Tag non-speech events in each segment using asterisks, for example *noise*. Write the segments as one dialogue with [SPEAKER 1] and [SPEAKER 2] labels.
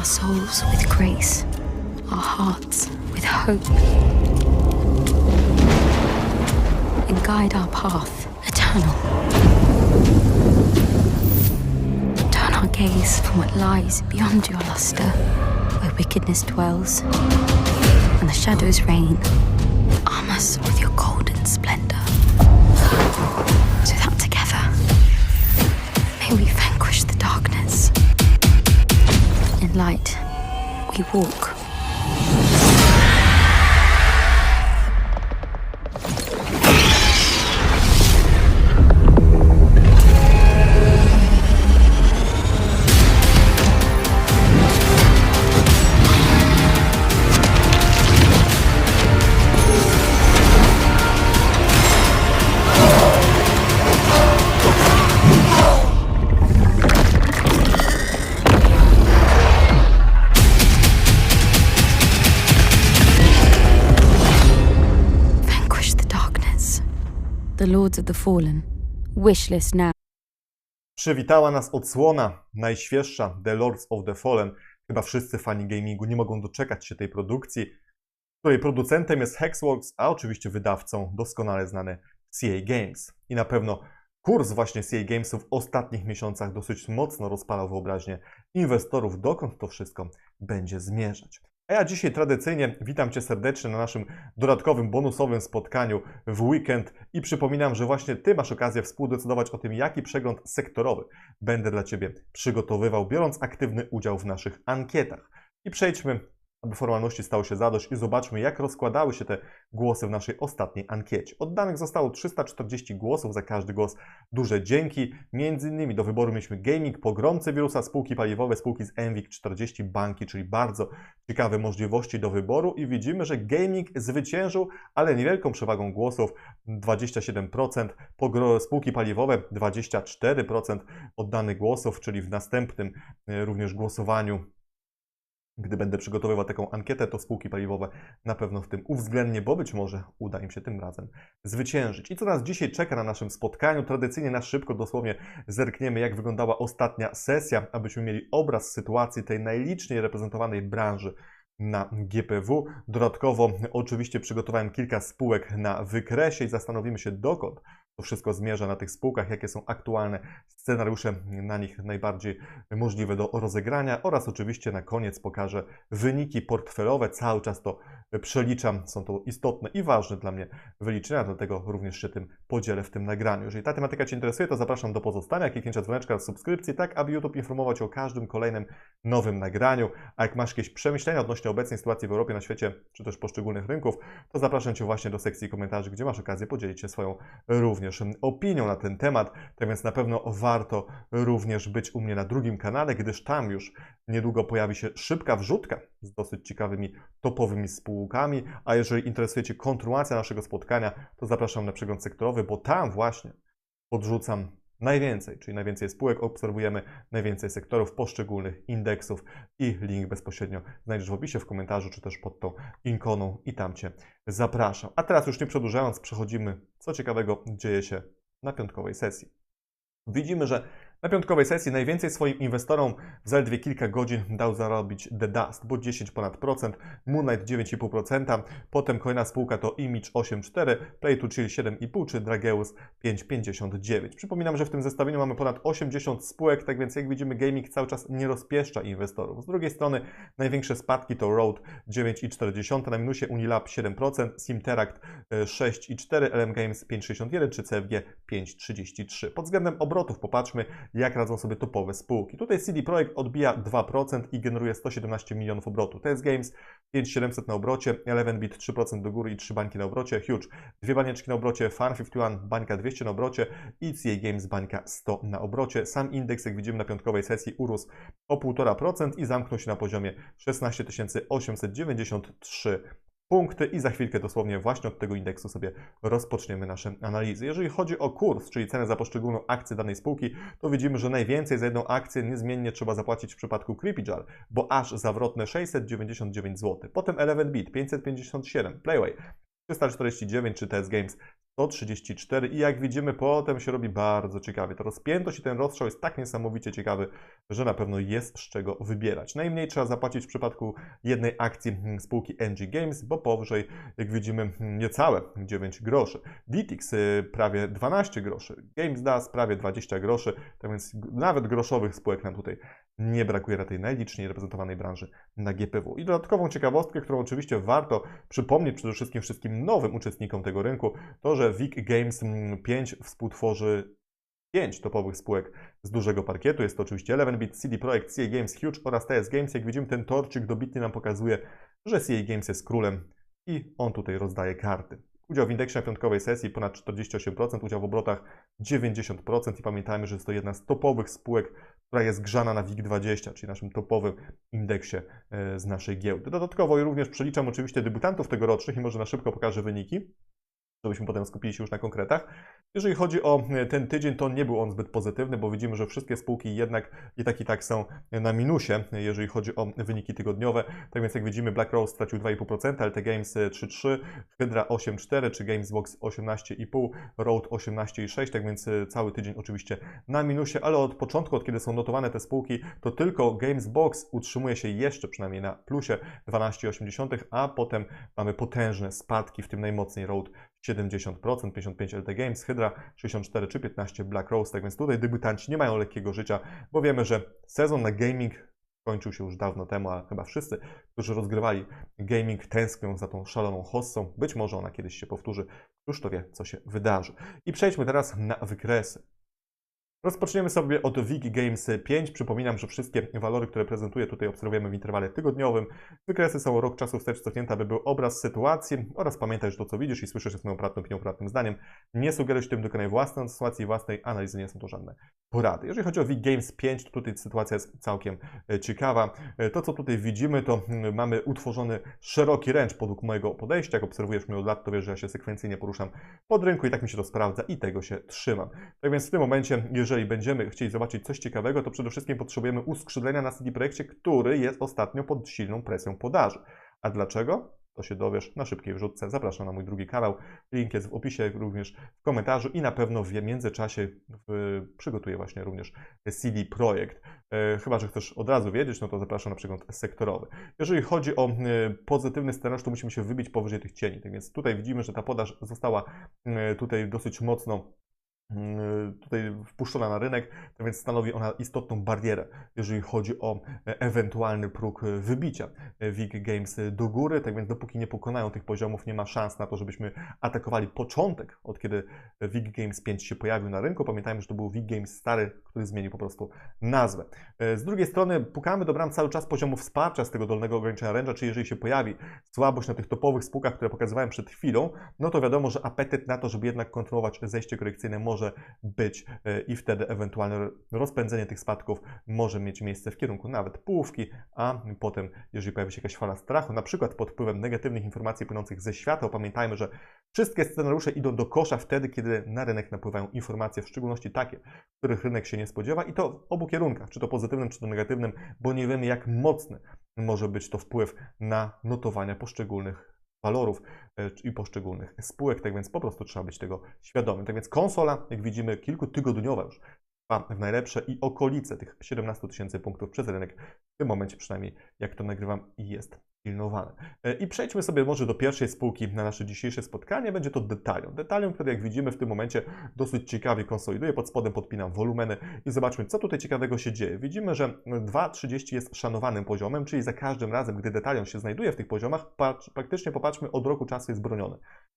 [SPEAKER 1] our souls with grace, our hearts with hope, and guide our path eternal. Turn our gaze from what lies beyond your luster, where wickedness dwells and the shadows reign. Arm us with your golden splendor, we walk. The Lords of the Fallen. Wishlist now.
[SPEAKER 2] Przywitała nas odsłona najświeższa The Lords of the Fallen. Chyba wszyscy fani gamingu nie mogą doczekać się tej produkcji, której producentem jest Hexworks, a oczywiście wydawcą doskonale znany CA Games. I na pewno kurs właśnie CA Gamesu w ostatnich miesiącach dosyć mocno rozpalał wyobraźnię inwestorów, dokąd to wszystko będzie zmierzać. A ja dzisiaj tradycyjnie witam Cię serdecznie na naszym dodatkowym, bonusowym spotkaniu w weekend i przypominam, że właśnie Ty masz okazję współdecydować o tym, jaki przegląd sektorowy będę dla Ciebie przygotowywał, biorąc aktywny udział w naszych ankietach. I przejdźmy, aby formalności stało się zadość i zobaczmy, jak rozkładały się te głosy w naszej ostatniej ankiecie. Oddanych zostało 340 głosów, za każdy głos duże dzięki. Między innymi do wyboru mieliśmy Gaming, Pogromcy Wirusa, spółki paliwowe, spółki z Envik 40 banki, czyli bardzo ciekawe możliwości do wyboru i widzimy, że Gaming zwyciężył, ale niewielką przewagą głosów 27%, pogro- spółki paliwowe 24% oddanych głosów, czyli w następnym e, również głosowaniu gdy będę przygotowywał taką ankietę, to spółki paliwowe na pewno w tym uwzględnię, bo być może uda im się tym razem zwyciężyć. I co nas dzisiaj czeka na naszym spotkaniu? Tradycyjnie na szybko dosłownie zerkniemy, jak wyglądała ostatnia sesja, abyśmy mieli obraz sytuacji tej najliczniej reprezentowanej branży na GPW. Dodatkowo oczywiście przygotowałem kilka spółek na wykresie i zastanowimy się dokąd to wszystko zmierza na tych spółkach, jakie są aktualne scenariusze na nich najbardziej możliwe do rozegrania oraz oczywiście na koniec pokażę wyniki portfelowe. Cały czas to przeliczam, są to istotne i ważne dla mnie wyliczenia, dlatego również się tym podzielę w tym nagraniu. Jeżeli ta tematyka Cię interesuje, to zapraszam do pozostania, kliknięcia dzwoneczka, subskrypcji, tak aby YouTube informować o każdym kolejnym nowym nagraniu. A jak masz jakieś przemyślenia odnośnie obecnej sytuacji w Europie, na świecie, czy też poszczególnych rynków, to zapraszam Cię właśnie do sekcji komentarzy, gdzie masz okazję podzielić się swoją również opinią na ten temat. Tak więc na pewno warto również być u mnie na drugim kanale, gdyż tam już niedługo pojawi się szybka wrzutka z dosyć ciekawymi, topowymi spółkami. A jeżeli interesuje Cię kontynuacja naszego spotkania, to zapraszam na przegląd sektorowy, bo tam właśnie podrzucam najwięcej, czyli najwięcej spółek obserwujemy, najwięcej sektorów poszczególnych indeksów i link bezpośrednio znajdziesz w opisie, w komentarzu, czy też pod tą ikoną i tam Cię zapraszam. A teraz już nie przedłużając, przechodzimy, co ciekawego dzieje się na piątkowej sesji. Widzimy, że na piątkowej sesji najwięcej swoim inwestorom w zaledwie kilka godzin dał zarobić The Dust, bo 10 ponad procent, Moonlight 9,5%, potem kolejna spółka to Image 8,4%, Play to Chill 7,5% czy Drageus 5,59%. Przypominam, że w tym zestawieniu mamy ponad 80 spółek, tak więc jak widzimy gaming cały czas nie rozpieszcza inwestorów. Z drugiej strony największe spadki to Road 9,4%, na minusie Unilab 7%, Simteract e, 6,4%, LM Games 5,61% czy CFG 5,33%. Pod względem obrotów popatrzmy, jak radzą sobie topowe spółki. Tutaj CD Projekt odbija 2% i generuje 117 milionów obrotu. TS Games 5700 na obrocie, Eleven Bit 3% do góry i 3 bańki na obrocie, Huge dwie banieczki na obrocie, Farm 51 bańka 200 na obrocie i CA Games bańka 100 na obrocie. Sam indeks, jak widzimy na piątkowej sesji, urósł o 1,5% i zamknął się na poziomie 16 893 punkty i za chwilkę dosłownie właśnie od tego indeksu sobie rozpoczniemy nasze analizy. Jeżeli chodzi o kurs, czyli cenę za poszczególną akcję danej spółki, to widzimy, że najwięcej za jedną akcję niezmiennie trzeba zapłacić w przypadku Creepyjar, bo aż zawrotne 699 zł. Potem Eleven Bit 557, Playway 349 czy TS Games 134 i jak widzimy potem się robi bardzo ciekawie. Ta rozpiętość i ten rozstrzał jest tak niesamowicie ciekawy, że na pewno jest z czego wybierać. Najmniej trzeba zapłacić w przypadku jednej akcji mm, spółki NG Games, bo powyżej, jak widzimy, mm, niecałe 9 groszy. DTX y, prawie 12 groszy, GamesDAS prawie 20 groszy, tak więc nawet groszowych spółek nam tutaj nie brakuje na tej najliczniej reprezentowanej branży na GPW. I dodatkową ciekawostkę, którą oczywiście warto przypomnieć przede wszystkim wszystkim nowym uczestnikom tego rynku, to, że VIC Games mm, 5 współtworzy 5 topowych spółek z dużego parkietu. Jest to oczywiście Eleven CD Projekt, CA Games Huge oraz TS Games. Jak widzimy, ten torczyk dobitnie nam pokazuje, że CA Games jest królem i on tutaj rozdaje karty. Udział w indeksie na piątkowej sesji ponad 48%, udział w obrotach 90% i pamiętajmy, że jest to jedna z topowych spółek, która jest grzana na WIG20, czyli naszym topowym indeksie e, z naszej giełdy. Dodatkowo również przeliczam oczywiście debiutantów tegorocznych i może na szybko pokażę wyniki żebyśmy potem skupili się już na konkretach. Jeżeli chodzi o e, ten tydzień, to nie był on zbyt pozytywny, bo widzimy, że wszystkie spółki jednak i tak i tak są na minusie, jeżeli chodzi o wyniki tygodniowe. Tak więc jak widzimy, Black Rose stracił 2,5%, LT Games e, 3,3%, Hydra 8,4%, czy Gamesbox 18,5%, Road 18,6%, tak więc e, cały tydzień oczywiście na minusie, ale od początku, od kiedy są notowane te spółki, to tylko Gamesbox utrzymuje się jeszcze przynajmniej na plusie 12,8%, a potem mamy potężne spadki, w tym najmocniej Road 70%, 55 LT Games, Hydra 64 czy 15 Black Rose. Tak więc tutaj debiutanci nie mają lekkiego życia, bo wiemy, że sezon na gaming kończył się już dawno temu, a chyba wszyscy, którzy rozgrywali gaming, tęsknią za tą szaloną hossą. Być może ona kiedyś się powtórzy. Któż to wie, co się wydarzy. I przejdźmy teraz na wykresy. Rozpoczniemy sobie od Wiki Games 5. Przypominam, że wszystkie walory, które prezentuję tutaj obserwujemy w interwale tygodniowym. Wykresy są rok czasu wstecz cofnięte, aby był obraz sytuacji oraz pamiętaj, że to co widzisz i słyszysz jest moją prywatną opinią, prywatnym zdaniem. Nie sugeruj tym, dokonaj własnej sytuacji, własnej analizy, nie są to żadne porady. Jeżeli chodzi o Wiki Games 5, to tutaj sytuacja jest całkiem e, ciekawa. E, To, co tutaj widzimy, to mamy utworzony szeroki ręcz według mojego podejścia. Jak obserwujesz mnie od lat, to wiesz, że ja się sekwencyjnie poruszam pod rynku i tak mi się to sprawdza i tego się trzymam. Tak więc w tym momencie, jeżeli będziemy chcieli zobaczyć coś ciekawego, to przede wszystkim potrzebujemy uskrzydlenia na CD Projekcie, który jest ostatnio pod silną presją podaży. A dlaczego? To się dowiesz na szybkiej wrzutce. Zapraszam na mój drugi kanał. Link jest w opisie, również w komentarzu i na pewno w międzyczasie przygotuję właśnie również CD Projekt. E, chyba, że chcesz od razu wiedzieć, no to zapraszam na przegląd sektorowy. Jeżeli chodzi o e, pozytywny scenariusz, to musimy się wybić powyżej tych cieni. Tak więc tutaj widzimy, że ta podaż została e, tutaj dosyć mocno tutaj wpuszczona na rynek, to więc stanowi ona istotną barierę, jeżeli chodzi o e, ewentualny próg e, wybicia WIG Games e, do góry, tak więc dopóki nie pokonają tych poziomów, nie ma szans na to, żebyśmy atakowali początek, od kiedy WIG Games 5 się pojawił na rynku. Pamiętajmy, że to był WIG Games stary, który zmienił po prostu nazwę. Z drugiej strony pukamy do bram cały czas poziomu wsparcia z tego dolnego ograniczenia ręcza, czyli jeżeli się pojawi słabość na tych topowych spółkach, które pokazywałem przed chwilą, no to wiadomo, że apetyt na to, żeby jednak kontrolować zejście korekcyjne może być e, i wtedy ewentualne rozpędzenie tych spadków może mieć miejsce w kierunku nawet połówki, a potem, jeżeli pojawi się jakaś fala strachu, na przykład pod wpływem negatywnych informacji płynących ze świata, pamiętajmy, że wszystkie scenariusze idą do kosza wtedy, kiedy na rynek napływają informacje, w szczególności takie, których rynek się nie spodziewa i to w obu kierunkach, czy to pozytywnym, czy to negatywnym, bo nie wiemy jak mocny może być to wpływ na notowania poszczególnych walorów e, i poszczególnych spółek, tak więc po prostu trzeba być tego świadomym. Tak więc konsola, jak widzimy, kilkutygodniowa już w najlepsze i okolice tych 17 tysięcy punktów przez rynek, w tym momencie przynajmniej, jak to nagrywam, jest pilnowane. E, I przejdźmy sobie może do pierwszej spółki na nasze dzisiejsze spotkanie. Będzie to Detalion. Detalion, który jak widzimy w tym momencie dosyć ciekawie konsoliduje. Pod spodem podpinam wolumeny i zobaczmy, co tutaj ciekawego się dzieje. Widzimy, że 2,30 jest szanowanym poziomem, czyli za każdym razem, gdy Detalion się znajduje w tych poziomach, praktycznie popatrzmy, od roku czasu jest broniony.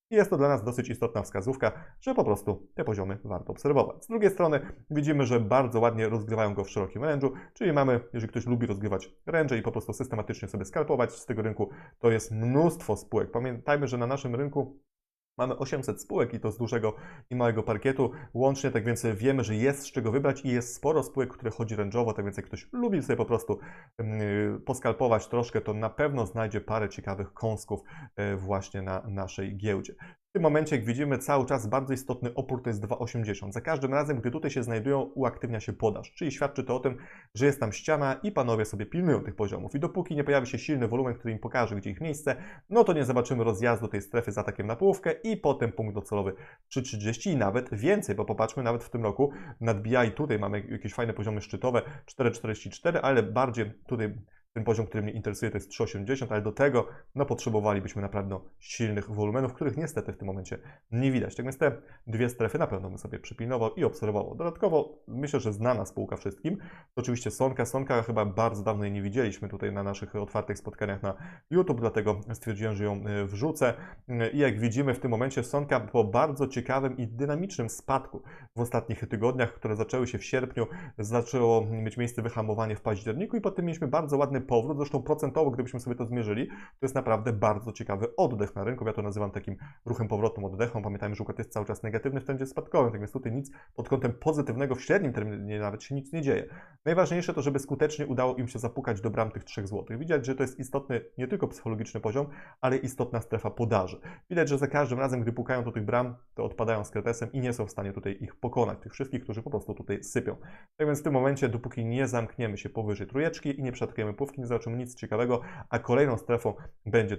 [SPEAKER 2] I jest to dla nas dosyć istotna wskazówka, że po prostu te poziomy warto obserwować. Z drugiej strony widzimy, że bardzo ładnie rozgrywają go w szerokim range'u, czyli mamy, jeżeli ktoś lubi rozgrywać range i po prostu systematycznie sobie skalpować z tego rynku, to jest mnóstwo spółek. Pamiętajmy, że na naszym rynku Mamy 800 spółek i to z dużego i małego parkietu łącznie, tak więc wiemy, że jest z czego wybrać i jest sporo spółek, które chodzi range'owo, tak więc jak ktoś lubi sobie po prostu yy, poskalpować troszkę, to na pewno znajdzie parę ciekawych kąsków yy, właśnie na naszej giełdzie. W tym momencie, jak widzimy, cały czas bardzo istotny opór to jest 2,80. Za każdym razem, gdy tutaj się znajdują, uaktywnia się podaż, czyli świadczy to o tym, że jest tam ściana i panowie sobie pilnują tych poziomów. I dopóki nie pojawi się silny wolumen, który im pokaże, gdzie ich miejsce, no to nie zobaczymy rozjazdu tej strefy z atakiem na połówkę i potem punkt docelowy 3,30 i nawet więcej, bo popatrzmy, nawet w tym roku nadbija i tutaj mamy jakieś fajne poziomy szczytowe 4,44, ale bardziej tutaj ten poziom, który mnie interesuje, to jest 3,80, ale do tego no, potrzebowalibyśmy naprawdę silnych wolumenów, których niestety w tym momencie nie widać. Tak więc te dwie strefy na pewno bym sobie przypilnował i obserwował. Dodatkowo myślę, że znana spółka wszystkim, to oczywiście Sonka. Sonka chyba bardzo dawno jej nie widzieliśmy tutaj na naszych otwartych spotkaniach na YouTube, dlatego stwierdziłem, że ją y, wrzucę. Y, I jak widzimy w tym momencie Sonka po bardzo ciekawym i dynamicznym spadku w ostatnich tygodniach, które zaczęły się w sierpniu, zaczęło mieć miejsce wyhamowanie w październiku i potem mieliśmy bardzo ładny powrót, zresztą procentowo, gdybyśmy sobie to zmierzyli, to jest naprawdę bardzo ciekawy oddech na rynku. Ja to nazywam takim ruchem powrotnym oddechą. Pamiętajmy, że układ jest cały czas negatywny w trendzie spadkowym, tak więc tutaj nic pod kątem pozytywnego w średnim terminie nawet się nic nie dzieje. Najważniejsze to, żeby skutecznie udało im się zapukać do bram tych 3 zł. Widać, że to jest istotny nie tylko psychologiczny poziom, ale istotna strefa podaży. Widać, że za każdym razem, gdy pukają do tych bram, to odpadają z kretesem i nie są w stanie tutaj ich pokonać, tych wszystkich, którzy po prostu tutaj sypią. Tak więc w tym momencie, dopóki nie zamkniemy się powyżej trójeczki i nie przeatakujemy nie zobaczymy nic ciekawego, a kolejną strefą będzie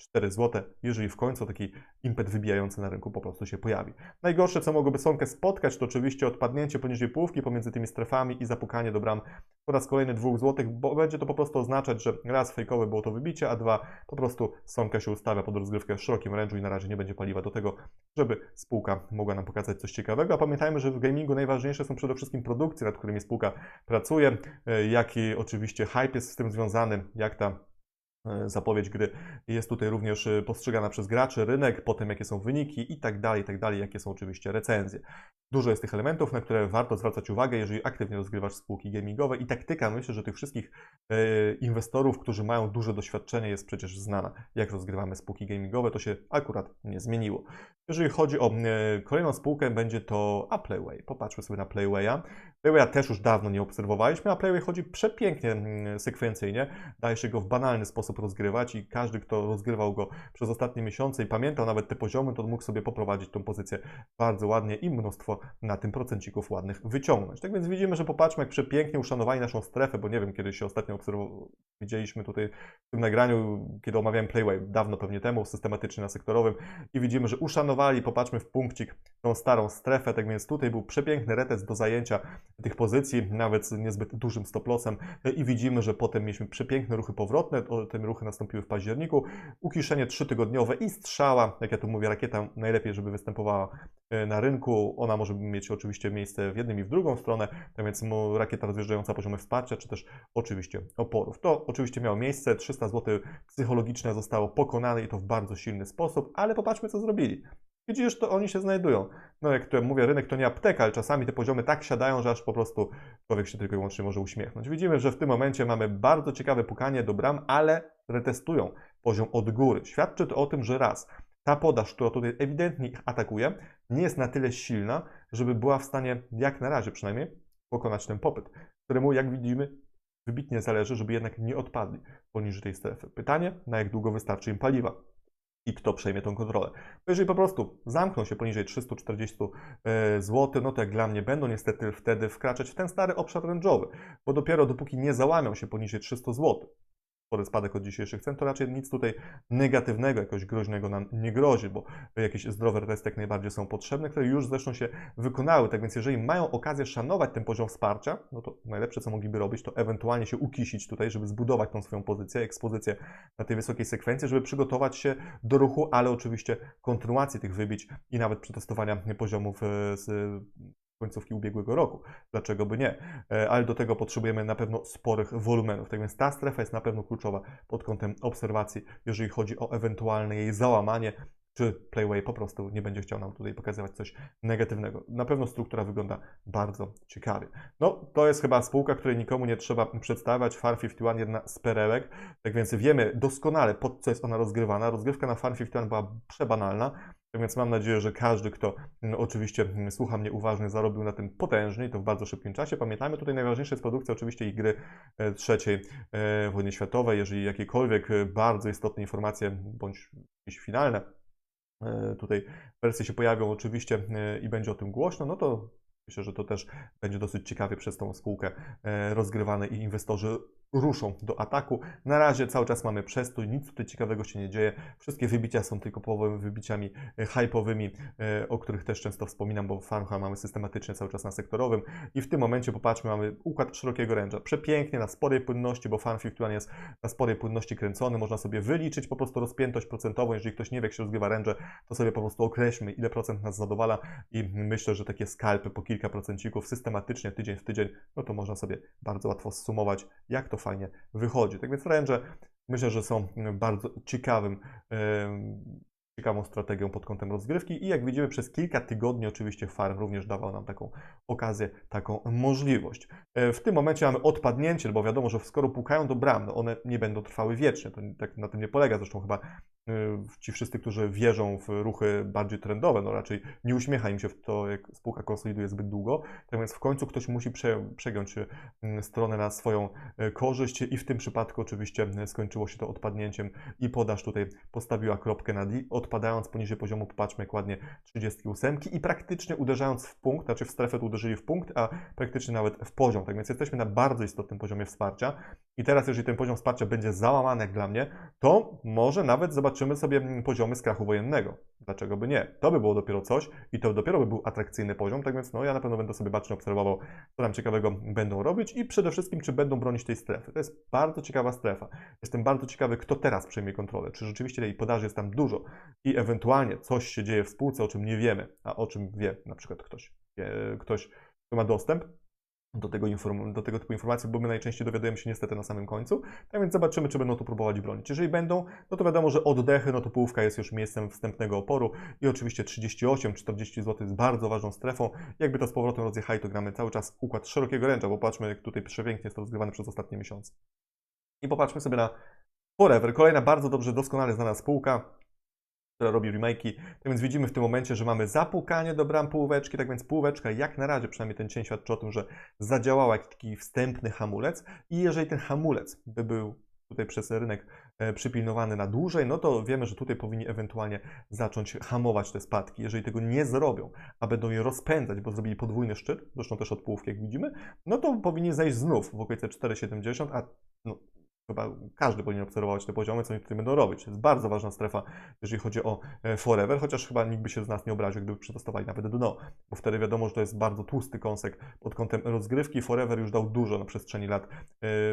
[SPEAKER 2] 3,84 zł, jeżeli w końcu taki impet wybijający na rynku po prostu się pojawi. Najgorsze, co mogłoby Sonkę spotkać, to oczywiście odpadnięcie poniżej połówki pomiędzy tymi strefami i zapukanie do bram po raz kolejny 2 zł, bo będzie to po prostu oznaczać, że raz fejkowe było to wybicie, a dwa po prostu Sonka się ustawia pod rozgrywkę w szerokim range'u i na razie nie będzie paliwa do tego, żeby spółka mogła nam pokazać coś ciekawego. A pamiętajmy, że w gamingu najważniejsze są przede wszystkim produkcje, nad którymi spółka pracuje, e, jaki oczywiście hype jest z tym związany, jak ta zapowiedź gry jest tutaj również e, postrzegana przez graczy, rynek, potem jakie są wyniki i tak dalej, i tak dalej, jakie są oczywiście recenzje. Dużo jest tych elementów, na które warto zwracać uwagę, jeżeli aktywnie rozgrywasz spółki gamingowe i taktyka, myślę, że tych wszystkich e, inwestorów, którzy mają duże doświadczenie jest przecież znana. Jak rozgrywamy spółki gamingowe, to się akurat nie zmieniło. Jeżeli chodzi o e, kolejną spółkę, będzie to a Playway. Popatrzmy sobie na Playwaya. Playwaya też już dawno nie obserwowaliśmy, a Playway chodzi przepięknie mm, sekwencyjnie. Daje się go w banalny sposób rozgrywać i każdy, kto rozgrywał go przez ostatnie miesiące i pamiętał nawet te poziomy, to mógł sobie poprowadzić tą pozycję bardzo ładnie i mnóstwo na tym procencików ładnych wyciągnąć. Tak więc widzimy, że popatrzmy, jak przepięknie uszanowali naszą strefę, bo nie wiem, kiedy się ostatnio widzieliśmy tutaj w tym nagraniu, kiedy omawiałem Playway, dawno pewnie temu, systematycznie na sektorowym i widzimy, że uszanowali, popatrzmy w punkcik, tą starą strefę, tak więc tutaj był przepiękny retest do zajęcia tych pozycji, nawet z niezbyt dużym stoplosem. I widzimy, że potem mieliśmy przepiękne ruchy powrotne, te ruchy nastąpiły w październiku, ukiszenie trzytygodniowe i strzała, jak ja tu mówię, rakieta najlepiej, żeby występowała e, na rynku, ona może mieć oczywiście miejsce w jednym i w drugą stronę, tak więc rakieta rozjeżdżająca poziomy wsparcia, czy też oczywiście oporów. To oczywiście miało miejsce, 300 zł psychologiczne zostało pokonane i to w bardzo silny sposób, ale popatrzmy, co zrobili. Widzisz, to oni się znajdują. No jak to mówię, rynek to nie apteka, ale czasami te poziomy tak siadają, że aż po prostu człowiek się tylko i wyłącznie może uśmiechnąć. Widzimy, że w tym momencie mamy bardzo ciekawe pukanie do bram, ale retestują poziom od góry. Świadczy to o tym, że raz, ta podaż, która tutaj ewidentnie ich atakuje, nie jest na tyle silna, żeby była w stanie, jak na razie przynajmniej, pokonać ten popyt, któremu, jak widzimy, wybitnie zależy, żeby jednak nie odpadli poniżej tej strefy. Pytanie, na jak długo wystarczy im paliwa i kto przejmie tą kontrolę. Bo jeżeli po prostu zamkną się poniżej 340 zł, no to jak dla mnie będą niestety wtedy wkraczać w ten stary obszar range'owy, bo dopiero dopóki nie załamią się poniżej 300 zł, spory spadek od dzisiejszych cen, to raczej nic tutaj negatywnego, jakoś groźnego nam nie grozi, bo jakieś zdrowe testy jak najbardziej są potrzebne, które już zresztą się wykonały. Tak więc jeżeli mają okazję szanować ten poziom wsparcia, no to najlepsze, co mogliby robić, to ewentualnie się ukisić tutaj, żeby zbudować tą swoją pozycję, ekspozycję na tej wysokiej sekwencji, żeby przygotować się do ruchu, ale oczywiście kontynuacji tych wybić i nawet przetestowania poziomów e, końcówki ubiegłego roku. Dlaczego by nie? E, ale do tego potrzebujemy na pewno sporych wolumenów. Tak więc ta strefa jest na pewno kluczowa pod kątem obserwacji, jeżeli chodzi o ewentualne jej załamanie, czy Playway po prostu nie będzie chciał nam tutaj pokazywać coś negatywnego. Na pewno struktura wygląda bardzo ciekawie. No, to jest chyba spółka, której nikomu nie trzeba przedstawiać. Farm 51 jedna z perełek, tak więc wiemy doskonale pod co jest ona rozgrywana. Rozgrywka na Farm 51 była przebanalna. Tak więc mam nadzieję, że każdy, kto no, oczywiście mm, słucha mnie uważnie, zarobił na tym potężnie i to w bardzo szybkim czasie. Pamiętajmy, tutaj najważniejsza jest produkcja oczywiście i gry e, trzeciej e, wojny światowej. Jeżeli jakiekolwiek e, bardzo istotne informacje bądź jakieś finalne tutaj wersje się pojawią oczywiście e, i będzie o tym głośno, no to myślę, że to też będzie dosyć ciekawie przez tą spółkę e, rozgrywane i inwestorzy ruszą do ataku. Na razie cały czas mamy przestój, nic tutaj ciekawego się nie dzieje. Wszystkie wybicia są tylko połowowymi wybiciami e, hype'owymi, e, o których też często wspominam, bo farmha mamy systematycznie cały czas na sektorowym i w tym momencie popatrzmy, mamy układ szerokiego range'a. Przepięknie, na sporej płynności, bo fanfic który jest na sporej płynności kręcony, można sobie wyliczyć po prostu rozpiętość procentową, jeżeli ktoś nie wie, jak się rozgrywa range, to sobie po prostu określmy, ile procent nas zadowala i myślę, że takie skalpy po kilka procencików systematycznie, tydzień w tydzień, no to można sobie bardzo łatwo zsumować, jak to fajnie wychodzi. Tak więc range myślę, że są bardzo ciekawym, ciekawą strategią pod kątem rozgrywki i jak widzimy przez kilka tygodni oczywiście farm również dawał nam taką okazję, taką możliwość. E, W tym momencie mamy odpadnięcie, bo wiadomo, że skoro pukają do bram, no one nie będą trwały wiecznie, to tak na tym nie polega, zresztą chyba ci wszyscy, którzy wierzą w ruchy bardziej trendowe, no raczej nie uśmiecha im się w to, jak spółka konsoliduje zbyt długo, więc w końcu ktoś musi prze, przegiąć y, stronę na swoją y, korzyść i w tym przypadku oczywiście y, skończyło się to odpadnięciem i podaż tutaj postawiła kropkę na D, odpadając poniżej poziomu, popatrzmy jak ładnie 38 i praktycznie uderzając w punkt, znaczy w strefę uderzyli w punkt, a praktycznie nawet w poziom, tak więc jesteśmy na bardzo istotnym poziomie wsparcia i teraz jeżeli ten poziom wsparcia będzie załamany jak dla mnie, to może nawet zobaczymy sobie poziomy z krachu wojennego. Dlaczego by nie? To by było dopiero coś i to dopiero by był atrakcyjny poziom, tak więc no ja na pewno będę sobie bacznie obserwował, co tam ciekawego będą robić i przede wszystkim, czy będą bronić tej strefy. To jest bardzo ciekawa strefa. Jestem bardzo ciekawy, kto teraz przejmie kontrolę. Czy rzeczywiście tej podaży jest tam dużo i ewentualnie coś się dzieje w spółce, o czym nie wiemy, a o czym wie na przykład ktoś, e, ktoś kto ma dostęp do tego, do tego typu informacji, bo my najczęściej dowiadujemy się niestety na samym końcu. Tak więc zobaczymy, czy będą to próbować bronić. Jeżeli będą, no to wiadomo, że oddechy, no to połówka jest już miejscem wstępnego oporu i oczywiście 38-40 zł jest bardzo ważną strefą. Jakby to z powrotem rozjechali, to gramy cały czas układ szerokiego ręcza, bo patrzmy, jak tutaj przepięknie jest to rozgrywane przez ostatnie miesiące. I popatrzmy sobie na Forever, kolejna bardzo dobrze, doskonale znana spółka, która robi remake'i. Tak więc widzimy w tym momencie, że mamy zapukanie do bram półeczki, tak więc półeczka jak na razie, przynajmniej ten cień świadczy o tym, że zadziałała jak taki wstępny hamulec i jeżeli ten hamulec by był tutaj przez rynek e, przypilnowany na dłużej, no to wiemy, że tutaj powinni ewentualnie zacząć hamować te spadki. Jeżeli tego nie zrobią, a będą je rozpędzać, bo zrobili podwójny szczyt, zresztą też od połówki, jak widzimy, no to powinni zejść znów w okolice 4,70, a no, chyba każdy powinien obserwować te poziomy, co oni tutaj będą robić. To jest bardzo ważna strefa, jeżeli chodzi o e, Forever, chociaż chyba nikt by się z nas nie obraził, gdyby przetestowali nawet dno, bo wtedy wiadomo, że to jest bardzo tłusty kąsek pod kątem rozgrywki. Forever już dał dużo na przestrzeni lat e,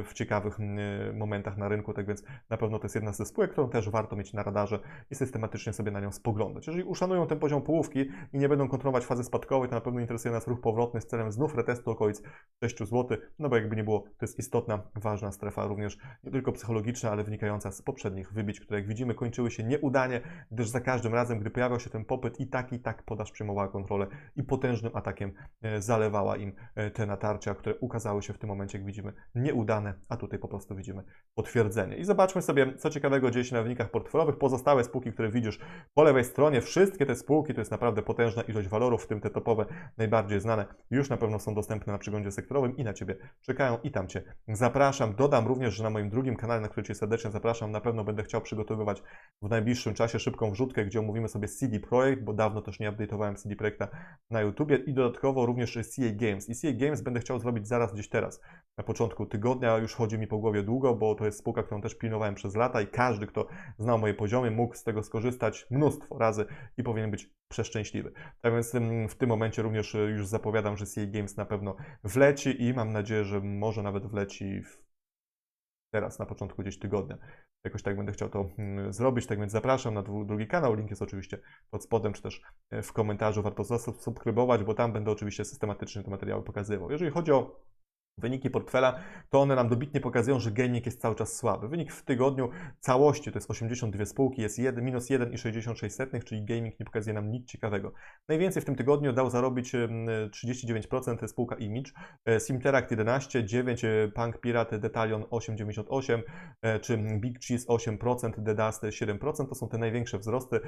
[SPEAKER 2] w ciekawych e, momentach na rynku, tak więc na pewno to jest jedna ze spółek, którą też warto mieć na radarze i systematycznie sobie na nią spoglądać. Jeżeli uszanują ten poziom połówki i nie będą kontrolować fazy spadkowej, to na pewno interesuje nas ruch powrotny z celem znów retestu okolic 6 zł, no bo jakby nie było, to jest istotna, ważna strefa również nie tylko psychologiczna, ale wynikająca z poprzednich wybić, które jak widzimy kończyły się nieudanie, gdyż za każdym razem, gdy pojawiał się ten popyt i tak i tak podaż przejmowała kontrolę i potężnym atakiem e, zalewała im e, te natarcia, które ukazały się w tym momencie, jak widzimy, nieudane, a tutaj po prostu widzimy potwierdzenie. I zobaczmy sobie, co ciekawego dzieje się na wynikach portfelowych. Pozostałe spółki, które widzisz po lewej stronie, wszystkie te spółki, to jest naprawdę potężna ilość walorów, w tym te topowe, najbardziej znane, już na pewno są dostępne na przeglądzie sektorowym i na Ciebie czekają i tam Cię zapraszam. Dodam również, że na moim drugim kanale, na który Cię serdecznie zapraszam, na pewno będę chciał przygotowywać w najbliższym czasie szybką wrzutkę, gdzie omówimy sobie CD Projekt, bo dawno też nie update'owałem CD Projekta na YouTubie i dodatkowo również CA Games. I CA Games będę chciał zrobić zaraz gdzieś teraz, na początku tygodnia, już chodzi mi po głowie długo, bo to jest spółka, którą też pilnowałem przez lata i każdy, kto znał moje poziomy, mógł z tego skorzystać mnóstwo razy i powinien być przeszczęśliwy. Tak więc ym, w tym momencie również y, już zapowiadam, że CA Games na pewno wleci i mam nadzieję, że może nawet wleci w teraz, na początku gdzieś tygodnia. Jakoś tak będę chciał to mm, zrobić, tak więc zapraszam na drugi kanał, link jest oczywiście pod spodem, czy też e, w komentarzu, warto zasubskrybować, bo tam będę oczywiście systematycznie te materiały pokazywał. Jeżeli chodzi o wyniki portfela, to one nam dobitnie pokazują, że gaming jest cały czas słaby. Wynik w tygodniu całości to jest 82 spółki, jest 1, minus 1,66, czyli gaming nie pokazuje nam nic ciekawego. Najwięcej w tym tygodniu dał zarobić em, 39% spółka Image, e, Simteract 11, 9 e, Punk Pirate Detalion 8,98, e, czy Big Cheese 8%, The Dust 7%, to są te największe wzrosty.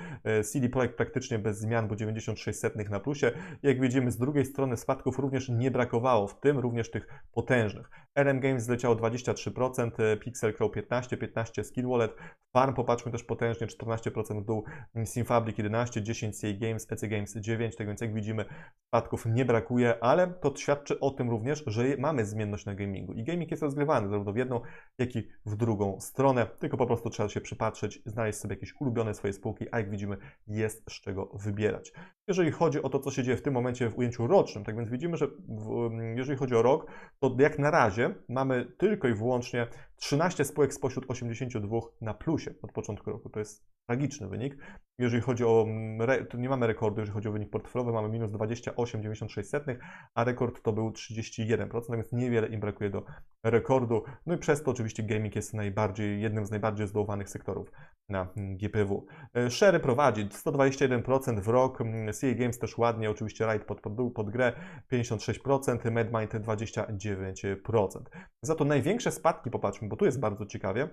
[SPEAKER 2] CD Projekt praktycznie bez zmian, bo 96 setnych na plusie. Jak widzimy z drugiej strony spadków również nie brakowało, w tym również tych potężnych. RM Games zleciało 23%, e, Pixel Crow 15%, 15% Skin Wallet, Farm popatrzmy też potężnie, 14% w dół, Simfabric 11%, 10% CA Games, EC Games 9%, tak więc jak widzimy spadków nie brakuje, ale to świadczy o tym również, że mamy zmienność na gamingu i gaming jest rozgrywany zarówno w jedną, jak i w drugą stronę, tylko po prostu trzeba się przypatrzeć, znaleźć sobie jakieś ulubione swoje spółki, a jak widzimy jest z czego wybierać. Jeżeli chodzi o to, co się dzieje w tym momencie w ujęciu rocznym, tak więc widzimy, że w, jeżeli chodzi o rok, to jak na razie mamy tylko i wyłącznie 13 spółek spośród 82 na plusie od początku roku. To jest tragiczny wynik. Jeżeli chodzi o, re- to nie mamy rekordu, jeżeli chodzi o wynik portfelowy, mamy minus 28,96, a rekord to był 31%, więc niewiele im brakuje do rekordu. No i przez to oczywiście gaming jest najbardziej, jednym z najbardziej zdołowanych sektorów na mm, GPW. E, Sherry prowadzi 121% w rok, mm, CA Games też ładnie, oczywiście Ride pod, pod, pod grę 56%, MedMind 29%. Za to największe spadki, popatrzmy, bo tu jest bardzo ciekawie,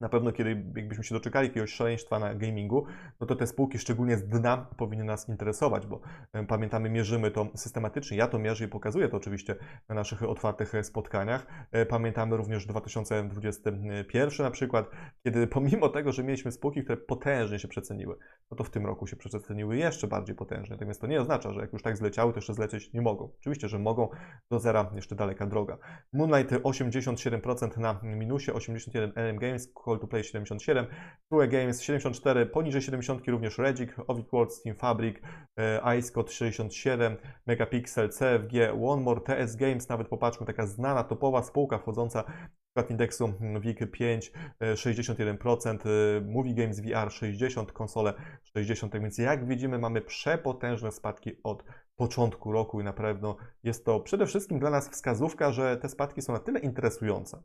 [SPEAKER 2] na pewno, kiedy jakbyśmy się doczekali jakiegoś szaleństwa na gamingu, no to te spółki, szczególnie z dna, powinny nas interesować, bo e, pamiętamy, mierzymy to systematycznie. Ja to mierzę i pokazuję to oczywiście na naszych otwartych e, spotkaniach. E, Pamiętamy również 2021 na przykład, kiedy *laughs* pomimo tego, że mieliśmy spółki, które potężnie się przeceniły, no to w tym roku się przeceniły jeszcze bardziej potężnie. Natomiast to nie oznacza, że jak już tak zleciały, to jeszcze zlecieć nie mogą. Oczywiście, że mogą, do zera jeszcze daleka droga. Moonlight 87% na minusie, 81 LM Games, Call to Play 77, True Games 74, poniżej 70 również Regic, Ovid World, Steam Fabric, e, iScot 67, Megapixel, CFG, One More, TS Games, nawet popatrzmy, taka znana, topowa spółka wchodząca w skład indeksu WIG 5, e, 61%, e, Movie Games VR 60, konsole 60, tak więc jak widzimy mamy przepotężne spadki od początku roku i na pewno jest to przede wszystkim dla nas wskazówka, że te spadki są na tyle interesujące,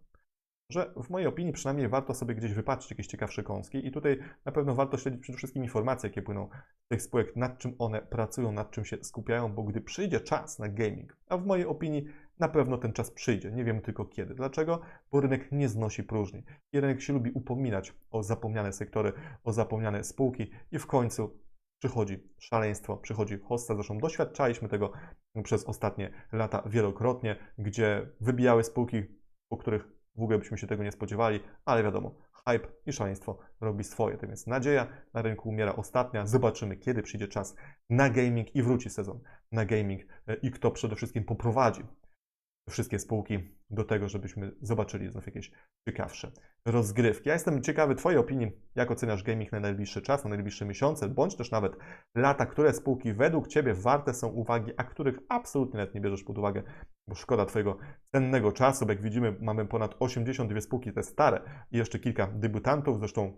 [SPEAKER 2] że w mojej opinii przynajmniej warto sobie gdzieś wypatrzeć jakieś ciekawsze kąski i tutaj na pewno warto śledzić przede wszystkim informacje, jakie płyną z tych spółek, nad czym one pracują, nad czym się skupiają, bo gdy przyjdzie czas na gaming, a w mojej opinii na pewno ten czas przyjdzie, nie wiem tylko kiedy. Dlaczego? Bo rynek nie znosi próżni i rynek się lubi upominać o zapomniane sektory, o zapomniane spółki i w końcu przychodzi szaleństwo, przychodzi hossa. Zresztą doświadczaliśmy tego przez ostatnie lata wielokrotnie, gdzie wybijały spółki, po których w ogóle byśmy się tego nie spodziewali, ale wiadomo, hype i szaleństwo robi swoje. Tak więc nadzieja na rynku umiera ostatnia. Zobaczymy, kiedy przyjdzie czas na gaming i wróci sezon na gaming e, i kto przede wszystkim poprowadzi wszystkie spółki do tego, żebyśmy zobaczyli znów jakieś ciekawsze rozgrywki. Ja jestem ciekawy Twojej opinii, jak oceniasz gaming na najbliższy czas, na najbliższe miesiące, bądź też nawet lata, które spółki według Ciebie warte są uwagi, a których absolutnie nawet nie bierzesz pod uwagę, bo szkoda Twojego cennego czasu, jak widzimy mamy ponad 82 spółki, te stare i jeszcze kilka debiutantów, zresztą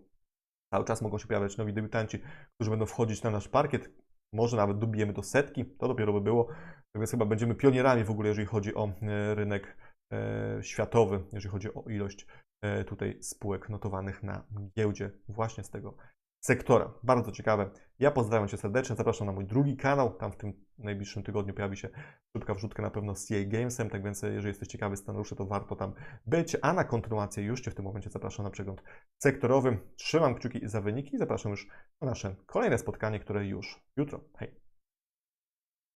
[SPEAKER 2] cały czas mogą się pojawiać nowi debiutanci, którzy będą wchodzić na nasz parkiet, może nawet dobijemy do setki, to dopiero by było. Więc chyba będziemy pionierami w ogóle, jeżeli chodzi o e, rynek e, światowy, jeżeli chodzi o ilość e, tutaj spółek notowanych na giełdzie właśnie z tego sektora. Bardzo ciekawe. Ja pozdrawiam Cię serdecznie, zapraszam na mój drugi kanał. Tam w tym najbliższym tygodniu pojawi się szybka wrzutka na pewno z CA Gamesem, tak więc jeżeli jesteś ciekawy scenariuszy, to warto tam być. A na kontynuację już Cię w tym momencie zapraszam na przegląd sektorowy. Trzymam kciuki za wyniki i zapraszam już na nasze kolejne spotkanie, które już jutro. Hej!